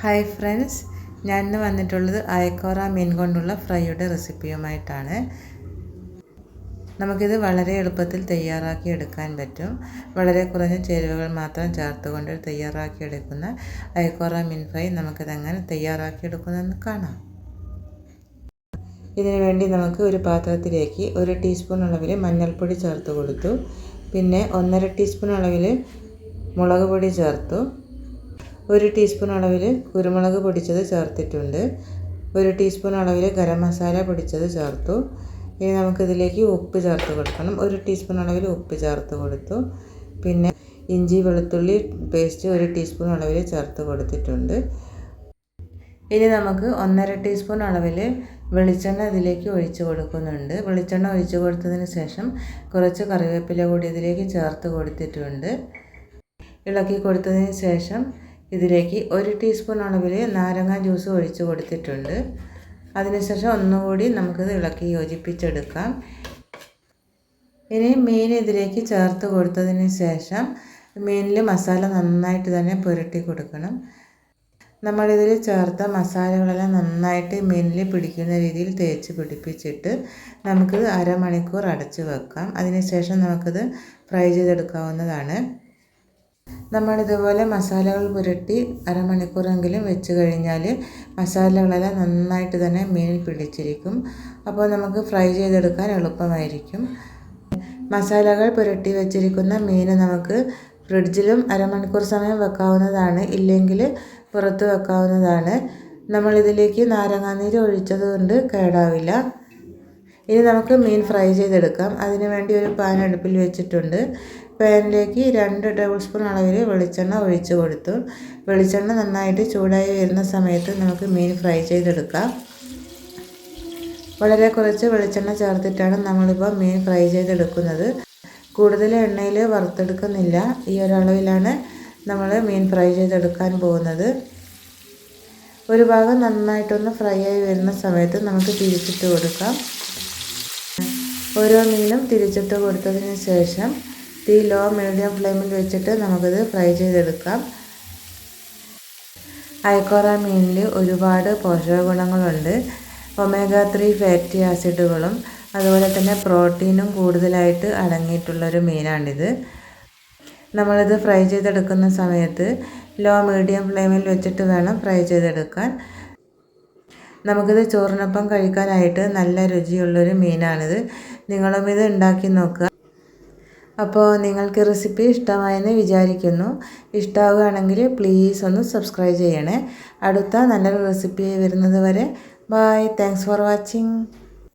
Hi friends ഞാൻ ഇന്ന് വന്നിട്ടുള്ളത് അയക്കോറ മീൻ കൊണ്ടുള്ള ഫ്രൈയുടെ റെസിപ്പിയുമായിട്ടാണ്. നമുക്കിത് വളരെ എളുപ്പത്തിൽ തയ്യാറാക്കി എടുക്കാൻ പറ്റും. വളരെ കുറഞ്ഞ ചേരുവകൾ മാത്രം ചേർത്തുകൊണ്ട് തയ്യാറാക്കി എടുക്കുന്ന അയക്കോറ മീൻ ഫ്രൈ നമുക്കിതെങ്ങനെ തയ്യാറാക്കി എടുക്കുന്നതെന്ന് കാണാം. ഇതിനു വേണ്ടി നമുക്ക് ഒരു പാത്രത്തിലേക്ക് ഒരു ടീസ്പൂൺ അളവിൽ മഞ്ഞൾപ്പൊടി ചേർത്ത് കൊടുത്തു. പിന്നെ ഒന്നര ടീസ്പൂൺ അളവിൽ മുളക് പൊടി ചേർത്തു. ഒരു ടീസ്പൂൺ അളവിൽ കുരുമുളക് പൊടിച്ചത് ചേർത്തിട്ടുണ്ട്. ഒരു ടീസ്പൂൺ അളവിൽ ഗരം മസാല പൊടിച്ചത് ചേർത്തു. ഇനി നമുക്കിതിലേക്ക് ഉപ്പ് ചേർത്ത് കൊടുക്കണം. ഒരു ടീസ്പൂൺ അളവിൽ ഉപ്പ് ചേർത്ത് കൊടുത്തു. പിന്നെ ഇഞ്ചി വെളുത്തുള്ളി പേസ്റ്റ് ഒരു ടീസ്പൂൺ അളവിൽ ചേർത്ത് കൊടുത്തിട്ടുണ്ട്. ഇനി നമുക്ക് ഒന്നര ടീസ്പൂൺ അളവിൽ വെളിച്ചെണ്ണ ഇതിലേക്ക് ഒഴിച്ച് കൊടുക്കുന്നുണ്ട്. വെളിച്ചെണ്ണ ഒഴിച്ച് കൊടുത്തതിന് ശേഷം കുറച്ച് കറിവേപ്പില കൂടി ഇതിലേക്ക് ചേർത്ത് കൊടുത്തിട്ടുണ്ട്. ഇളക്കി കൊടുത്തതിന് ശേഷം ഇതിലേക്ക് ഒരു ടീസ്പൂൺ അളവിൽ നാരങ്ങ ജ്യൂസ് ഒഴിച്ച് കൊടുത്തിട്ടുണ്ട്. അതിനുശേഷം ഒന്നുകൂടി നമുക്കിത് ഇളക്കി യോജിപ്പിച്ചെടുക്കാം. ഇനി മീൻ ഇതിലേക്ക് ചേർത്ത് കൊടുത്തതിന് ശേഷം മീനിൽ മസാല നന്നായിട്ട് തന്നെ പുരട്ടി കൊടുക്കണം. നമ്മളിതിൽ ചേർത്ത മസാലകളെല്ലാം നന്നായിട്ട് മീനിൽ പിടിക്കുന്ന രീതിയിൽ തേച്ച് പിടിപ്പിച്ചിട്ട് നമുക്ക് അരമണിക്കൂർ അടച്ച് വെക്കാം. അതിനുശേഷം നമുക്കിത് ഫ്രൈ ചെയ്തെടുക്കാവുന്നതാണ്. നമ്മളിതുപോലെ മസാലകൾ പുരട്ടി അരമണിക്കൂറെങ്കിലും വെച്ച് കഴിഞ്ഞാൽ മസാലകളെല്ലാം നന്നായിട്ട് തന്നെ മീനിൽ പിടിച്ചിരിക്കും. അപ്പോൾ നമുക്ക് ഫ്രൈ ചെയ്തെടുക്കാൻ എളുപ്പമായിരിക്കും. മസാലകൾ പുരട്ടി വെച്ചിരിക്കുന്ന മീൻ നമുക്ക് ഫ്രിഡ്ജിലും അരമണിക്കൂർ സമയം വെക്കാവുന്നതാണ്. ഇല്ലെങ്കിൽ പുറത്ത് വെക്കാവുന്നതാണ്. നമ്മളിതിലേക്ക് നാരങ്ങാനീര് ഒഴിച്ചത് കൊണ്ട് കേടാവില്ല. ഇനി നമുക്ക് മീൻ ഫ്രൈ ചെയ്തെടുക്കാം. അതിനുവേണ്ടി ഒരു പാൻ അടുപ്പിൽ വെച്ചിട്ടുണ്ട്. പാനിലേക്ക് രണ്ട് ടേബിൾ സ്പൂൺ അളവിൽ വെളിച്ചെണ്ണ ഒഴിച്ച് കൊടുത്തു. വെളിച്ചെണ്ണ നന്നായിട്ട് ചൂടായി വരുന്ന സമയത്ത് നമുക്ക് മീൻ ഫ്രൈ ചെയ്തെടുക്കാം. വളരെ കുറച്ച് വെളിച്ചെണ്ണ ചേർത്തിട്ടാണ് നമ്മളിപ്പോൾ മീൻ ഫ്രൈ ചെയ്തെടുക്കുന്നത്. കൂടുതൽ എണ്ണയിൽ വറുത്തെടുക്കുന്നില്ല. ഈ ഒരളവിലാണ് നമ്മൾ മീൻ ഫ്രൈ ചെയ്തെടുക്കാൻ പോകുന്നത്. ഒരു ഭാഗം നന്നായിട്ടൊന്ന് ഫ്രൈ ആയി വരുന്ന സമയത്ത് നമുക്ക് തിരിച്ചിട്ട് കൊടുക്കാം. ഓരോ മീനും തിരിച്ചിട്ട് കൊടുത്തതിന് ശേഷം തീ ലോ മീഡിയം ഫ്ലെയിമിൽ വെച്ചിട്ട് നമുക്കിത് ഫ്രൈ ചെയ്തെടുക്കാം. ഐക്കോറ മീനിൽ ഒരുപാട് പോഷക ഗുണങ്ങളുണ്ട് ഒമേഗ ത്രീ ഫാറ്റി ആസിഡുകളും അതുപോലെ തന്നെ പ്രോട്ടീനും കൂടുതലായിട്ട് അടങ്ങിയിട്ടുള്ളൊരു മീനാണിത്. നമ്മളിത് ഫ്രൈ ചെയ്തെടുക്കുന്ന സമയത്ത് ലോ മീഡിയം ഫ്ലെയിമിൽ വെച്ചിട്ട് വേണം ഫ്രൈ ചെയ്തെടുക്കാൻ. നമുക്കിത് ചോറിനൊപ്പം കഴിക്കാനായിട്ട് നല്ല രുചിയുള്ളൊരു മീനാണിത്. നിങ്ങളും ഇത് ഉണ്ടാക്കി നോക്കുക. അപ്പോൾ നിങ്ങൾക്ക് റെസിപ്പി ഇഷ്ടമായെന്ന് വിചാരിക്കുന്നു. ഇഷ്ടമാവുകയാണെങ്കിൽ പ്ലീസ് ഒന്ന് സബ്സ്ക്രൈബ് ചെയ്യണേ. അടുത്ത നല്ലൊരു റെസിപ്പി വരുന്നത് വരെ. Bye thanks for watching